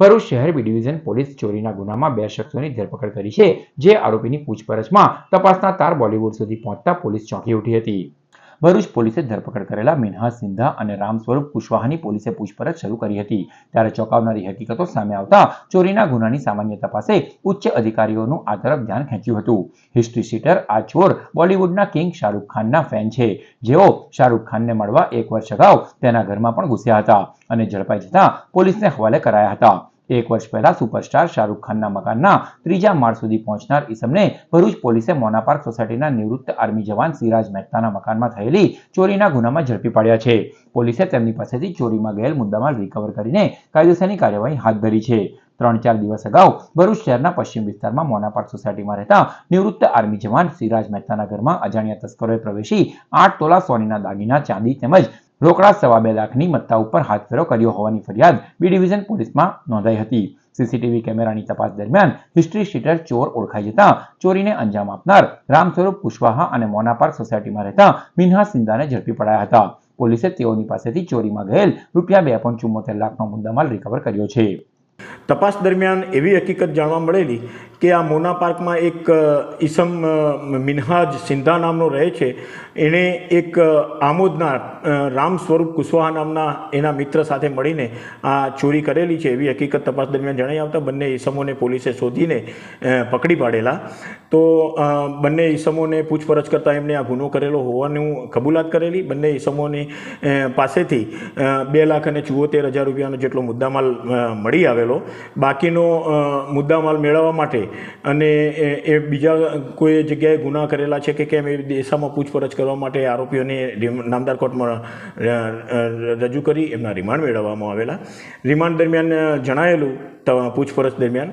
ભરૂચ શહેર B division police ચોરીના ગુનામાં બે શખ્સોની ધરપકડ કરી છે, જે આરોપીની પૂછપરછમાં તપાસના તાર બોલીવુડ સુધી પહોંચતા પોલીસ ચોંકી ઉઠી હતી. ભરૂચ પોલીસે ધરપકડ કરેલા મિનહાજ સિંધા અને રામ સ્વરૂપ કુશવાહાની પોલીસે પૂછપરછ શરૂ કરી હતી. ત્યારે ચોંકાવનારી હકીકતો સામે આવતા ચોરીના ગુનાની સામાન્ય તપાસે ઉચ્ચ અધિકારીઓનું આ તરફ ધ્યાન ખેંચ્યું હતું. હિસ્ટ્રી શીટર આ ચોર બોલિવૂડના કિંગ શાહરૂખ ખાનના ફેન છે. જેઓ શાહરૂખ ખાનને મળવા એક વર્ષ અગાઉ તેના ઘરમાં પણ ઘૂસ્યા હતા અને ઝડપાઈ જતા પોલીસને હવાલે કરાયા હતા. એક વર્ષ પહેલા સુપરસ્ટાર શાહરૂખ ખાનના મકાનના ત્રીજા માળ સુધી પહોંચનાર ઈસમને ભરૂચ પોલીસે મોના પાર્ક સોસાયટીના નિવૃત્ત આર્મી જવાન સિરાજ મહેતાના મકાનમાં થયેલી ચોરીના ગુનામાં ઝડપી પાડ્યા છે. પોલીસે તેમની પાસેથી ચોરીમાં ગયેલ મુદ્દામાલ રિકવર કરીને કાયદેસરની કાર્યવાહી હાથ ધરી છે. ત્રણ ચાર દિવસ અગાઉ ભરૂચ શહેરના પશ્ચિમ વિસ્તારમાં મોનાપાર્ક સોસાયટીમાં રહેતા નિવૃત્ત આર્મી જવાન સિરાજ મહેતાના ઘરમાં અજાણ્યા તસ્કરોએ પ્રવેશી આઠ તોલા સોનીના દાગીના, ચાંદી તેમજ રોકડા સવા બે લાખની મત્તા ઉપર હાથ ફેરો કર્યો હોવાની ફરિયાદ બી ડિવિઝન પોલીસમાં નોંધાઈ હતી. સીસીટીવી કેમેરાની તપાસ દરમિયાન હિસ્ટ્રી શીટર ચોર ઓળખાઈ જતા ચોરીને અંજામ આપનાર રામ સ્વરૂપ કુશવાહા અને મોના પાર્ક સોસાયટીમાં રહેતા મિન્હા સિંધાને ઝડપી પડાયા હતા. પોલીસે તેઓની પાસેથી ચોરીમાં ગયેલ રૂપિયા બે પોઈન્ટ ચુમ્મોતેર લાખનો મુદ્દામાલ રિકવર કર્યો છે. તપાસ દરમિયાન એવી હકીકત જાણવા મળેલી કે આ મોના પાર્કમાં એક ઈસમ મિનહાજ સિંધા નામનો રહે છે. એણે એક આમોદના રામ સ્વરૂપ કુશવાહા નામના એના મિત્ર સાથે મળીને આ ચોરી કરેલી છે એવી હકીકત તપાસ દરમિયાન જણાઈ આવતા બંને ઈસમોને પોલીસે શોધીને પકડી પાડેલા. તો બંને ઈસમોને પૂછપરછ કરતાં એમને આ ગુનો કરેલો હોવાનું કબૂલાત કરેલી. બંને ઈસમોની પાસેથી બે લાખ અને ચુઓતેર હજાર રૂપિયાનો જેટલો મુદ્દામાલ મળી મળી આવેલો બાકીનો મુદ્દા મુદ્દામાલ મેળવવા માટે અને એ બીજા કોઈ જગ્યાએ ગુના કરેલા છે કે કેમ એ દિશામાં પૂછપરછ કરવા માટે આરોપીઓને નામદાર કોર્ટમાં રજૂ કરી એમના રિમાન્ડ મેળવવામાં આવેલા. રિમાન્ડ દરમિયાન જણાયેલું પૂછપરછ દરમિયાન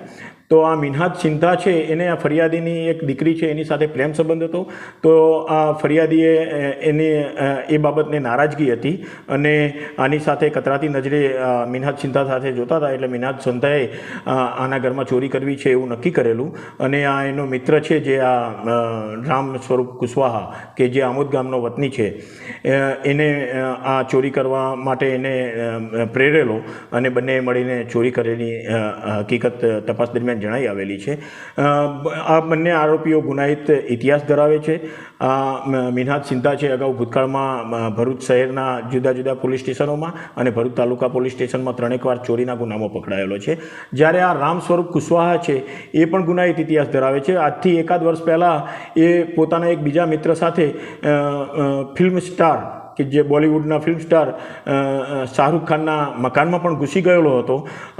તો આ મિનહાજ સિંધા છે, એને આ ફરિયાદીની એક દીકરી છે, એની સાથે પ્રેમ સંબંધ હતો. તો આ ફરિયાદીએ એની એ બાબતને નારાજગી હતી અને આની સાથે કતરાતી નજરે મિનહાજ સિંધા સાથે જોતા હતા એટલે મિનહાજ સંતાએ આના ઘરમાં ચોરી કરવી છે એવું નક્કી કરેલું. અને આ એનો મિત્ર છે જે આ રામ સ્વરૂપ કુશવાહા કે જે આમોદ ગામનો વતની છે એને આ ચોરી કરવા માટે એને પ્રેરેલો અને બંને મળીને ચોરી કરેલી હકીકત તપાસ દરમિયાન જણાઈ આવેલી છે. આ બંને આરોપીઓ ગુનાહિત ઇતિહાસ ધરાવે છે. આ મિનહાજ સિંધા છે, અગાઉ ભૂતકાળમાં ભરૂચ શહેરના જુદા જુદા પોલીસ સ્ટેશનોમાં અને ભરૂચ તાલુકા પોલીસ સ્ટેશનમાં ત્રણેક વાર ચોરીના ગુનામાં પકડાયેલો છે. જ્યારે આ રામ સ્વરૂપ કુશવાહા છે, એ પણ ગુનાહિત ઇતિહાસ ધરાવે છે. આજથી એકાદ વર્ષ પહેલાં એ પોતાના એક બીજા મિત્ર સાથે ફિલ્મ સ્ટાર કે જે બોલિવૂડના ફિલ્મ સ્ટાર શાહરૂખ ખાનના મકાનમાં પણ ઘૂસી ગયેલો હતો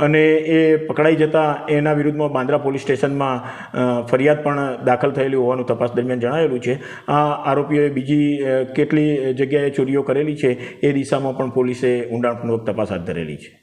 અને એ પકડાઈ જતા એના વિરુદ્ધમાં બાંદ્રા પોલીસ સ્ટેશનમાં ફરિયાદ પણ દાખલ થયેલી હોવાનું તપાસ દરમિયાન જણાવેલું છે. આ આરોપીઓએ બીજી કેટલી જગ્યાએ ચોરીઓ કરેલી છે એ દિશામાં પણ પોલીસે ઊંડાણપૂર્વક તપાસ હાથ ધરેલી છે.